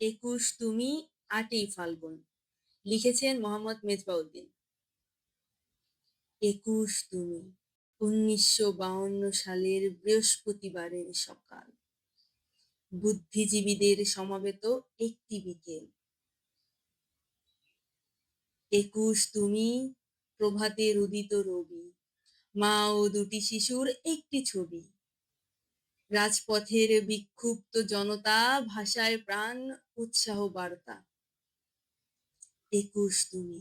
একুশ তুমি আটই ফাল্গুন। লিখেছেন মোহাম্মদ মেজবাউদ্দিন। একুশ তুমি, উনিশশো বাউন্ন সালের বৃহস্পতিবারের সকাল। বুদ্ধিজীবীদের সমাবেত একটি বিকেল। একুশ তুমি, প্রভাতের উদিত রবি। মা ও দুটি শিশুর একটি ছবি। রাজপথের বিক্ষুব্ধ জনতা ভাষায় প্রাণ উৎসাহ বার্তা। একুশ তুমি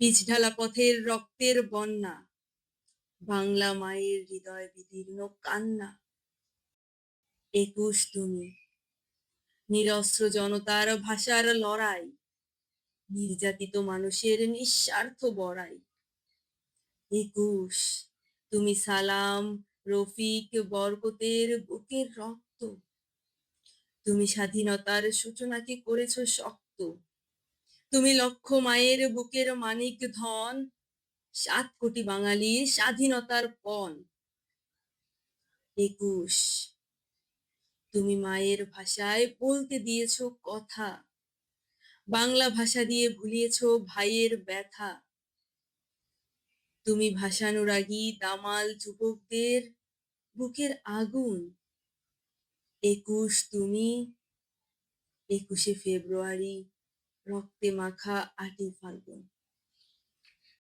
পিছঢালা পথের রক্তের বন্যা, বাংলা মায়ের হৃদয় বিদীর্ণ কান্না। একুশ তুমি নিরস্ত্র জনতার ভাষার লড়াই, নির্যাতিত মানুষের নিঃস্বার্থ বড়াই। একুশ, তুমি সালাম রফিক বরকতের বুকের রক্ত। তুমি স্বাধীনতার সূচনাকে করেছ শক্ত? তুমি লক্ষ মায়ের বুকের মানিক ধন। সাত কোটি বাঙালির স্বাধীনতার পণ। একুশ। তুমি মায়ের ভাষায় বলতে দিয়েছ কথা। বাংলা ভাষা দিয়ে ভুলিয়েছ ভাইয়ের ব্যথা। তুমি ভাষানুরাগী দামাল যুবকদের বুকের আগুন। একুশ তুমি একুশে ফেব্রুয়ারি রক্তে মাখা আটই ফাল্গুন।